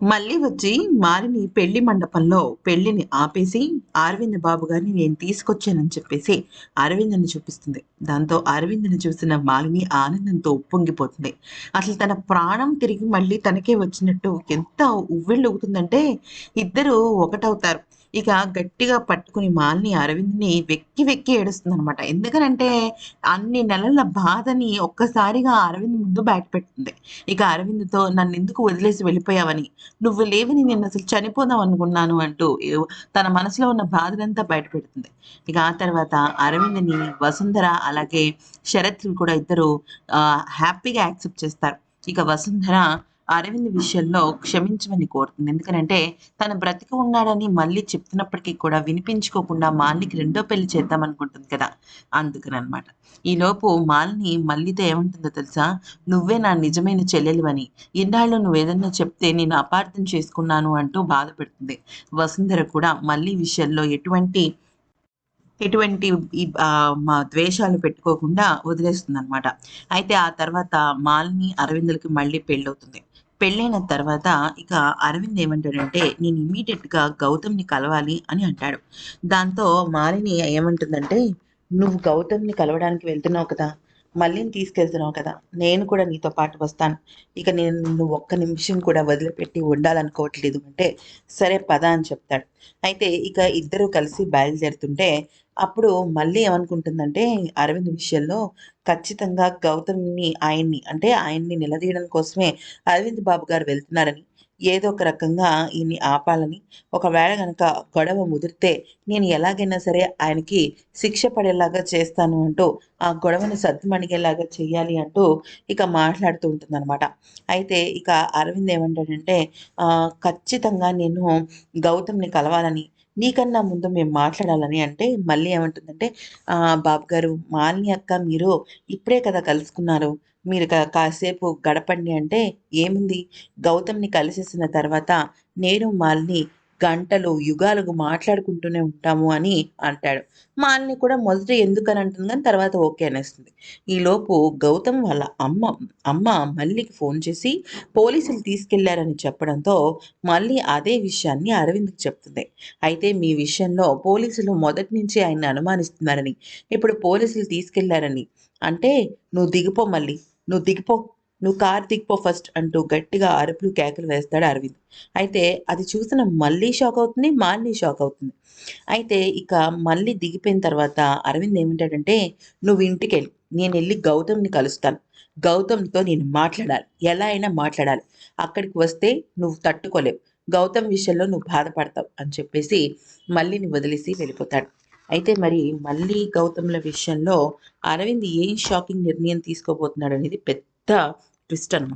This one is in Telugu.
మళ్ళీ వచ్చి మారిని పెళ్ళి మండపంలో పెళ్ళిని ఆపేసి అరవింద్ బాబు గారిని నేను తీసుకొచ్చానని చెప్పేసి అరవింద్ని చూపిస్తుంది. దాంతో అరవింద్ని చూసిన మాలిని ఆనందంతో ఉప్పొంగిపోతుంది. అసలు తన ప్రాణం తిరిగి మళ్ళీ తనకే వచ్చినట్టు ఎంత ఉవ్వెళ్ళుగుతుందంటే ఇద్దరు ఒకటవుతారు. ఇక గట్టిగా పట్టుకుని మాలిని అరవింద్ని వెక్కి వెక్కి ఏడుస్తుంది అనమాట ఎందుకనంటే అన్ని నెలల బాధని ఒక్కసారిగా అరవింద్ ముందు బయట పెడుతుంది ఇక అరవింద్తో నన్ను ఎందుకు వదిలేసి వెళ్ళిపోయావని? నువ్వు లేవని నేను అసలు చనిపోదాం అనుకున్నాను అంటూ తన మనసులో ఉన్న బాధనంతా బయట పెడుతుంది. ఇక ఆ తర్వాత అరవింద్ని వసుంధర అలాగే శరత్ కూడా ఇద్దరు హ్యాపీగా యాక్సెప్ట్ చేస్తారు. ఇక వసుంధర అరవింద్ విషయంలో క్షమించమని కోరుతుంది. ఎందుకంటే తన బ్రతికి ఉన్నాడని మళ్ళీ చెప్తున్నప్పటికీ కూడా వినిపించుకోకుండా మాలినికి రెండో పెళ్ళి చేద్దాం అనుకుంటుంది కదా అందుకని అనమాట ఈలోపు మాలిని మళ్ళీతో ఏమంటుందో తెలుసా? నువ్వే నా నిజమైన చెల్లెలువని. ఇన్నాళ్ళు నువ్వు ఏదన్నా చెప్తే నేను అపార్థం చేసుకున్నాను అంటూ బాధపడుతుంది. వసుంధర కూడా మళ్ళీ విషయంలో ఎటువంటి ఎటువంటి మా ద్వేషాలు పెట్టుకోకుండా వదిలేస్తుంది అనమాట అయితే ఆ తర్వాత మాలిని అరవిందులకి మళ్ళీ పెళ్ళవుతుంది. పెళ్ళైన తర్వాత ఇక అరవింద్ ఏమంటాడంటే నేను ఇమీడియట్గా గౌతమ్ని కలవాలి అని అంటాడు. దాంతో మాలిని ఏమంటుందంటే నువ్వు గౌతమ్ని కలవడానికి వెళ్తున్నావు కదా మళ్ళీ తీసుకెళ్తున్నావు కదా నేను కూడా నీతో పాటు వస్తాను. ఇక నేను నిన్ను ఒక్క నిమిషం కూడా వదిలిపెట్టి ఉండాలనుకోవట్లేదు అంటే సరే పద అని చెప్తాడు. అయితే ఇక ఇద్దరు కలిసి బయలుదేరుతుంటే అప్పుడు మళ్ళీ ఏమనుకుంటుందంటే అరవింద్ విషయంలో ఖచ్చితంగా గౌతమ్ని ఆయన్ని అంటే ఆయన్ని నిలదీయడం కోసమే అరవింద్ బాబు గారు వెళ్తున్నారని ఏదో ఒక రకంగా ఈయన్ని ఆపాలని. ఒకవేళ కనుక గొడవ ముదిరితే నేను ఎలాగైనా సరే ఆయనకి శిక్ష పడేలాగా చేస్తాను అంటూ ఆ గొడవని సద్దుమణిగేలాగా చేయాలి అంటూ ఇక మాట్లాడుతూ ఉంటుందన్నమాట. అయితే ఇక అరవింద్ ఏమంటాడంటే ఖచ్చితంగా నేను గౌతమ్ని కలవాలని నీకన్నా ముందు మేము మాట్లాడాలని అంటే మళ్ళీ ఏమంటుందంటే బాబు గారు మాలిని అక్క మీరు ఇప్పుడే కదా కలుసుకున్నారు. మీరు కాసేపు గడపండి అంటే ఏముంది? గౌతమ్ని కలిసేసిన తర్వాత నేను మాలిని గంటలు యుగాలకు మాట్లాడుకుంటూనే ఉంటాము అని అంటాడు. మాలిని కూడా మొదట ఎందుకని అంటుంది కానీ తర్వాత ఓకే అనేస్తుంది. ఈలోపు గౌతమ్ వాళ్ళ అమ్మ అమ్మ మల్లికి ఫోన్ చేసి పోలీసులు తీసుకెళ్ళారని చెప్పడంతో మళ్ళీ అదే విషయాన్ని అరవింద్కి చెప్తుంది. అయితే మీ విషయంలో పోలీసులు మొదటి నుంచి ఆయన్ని అనుమానిస్తున్నారని ఇప్పుడు పోలీసులు తీసుకెళ్ళారని అంటే నువ్వు దిగిపో మళ్ళీ నువ్వు దిగిపో. నువ్వు కార్ దిగిపో ఫస్ట్ అంటూ గట్టిగా అరుపులు కేకలు వేస్తాడు అరవింద్. అయితే అది చూసిన మళ్ళీ షాక్ అవుతుంది మాలిని షాక్ అవుతుంది. అయితే ఇక మళ్ళీ దిగిపోయిన తర్వాత అరవింద్ ఏమిటంటే నువ్వు ఇంటికి వెళ్ళి నేను వెళ్ళి గౌతమ్ని కలుస్తాను. గౌతమ్తో నేను మాట్లాడాలి ఎలా అయినా మాట్లాడాలి. అక్కడికి వస్తే నువ్వు తట్టుకోలేవు. గౌతమ్ విషయంలో నువ్వు బాధపడతావు అని చెప్పేసి మళ్ళీని వదిలేసి వెళ్ళిపోతాడు. అయితే మరి మళ్ళీ గౌతమ్ల విషయంలో అరవింద్ ఏం షాకింగ్ నిర్ణయం తీసుకోబోతున్నాడు అనేది పెద్ద ట్విస్ట్ అనమాట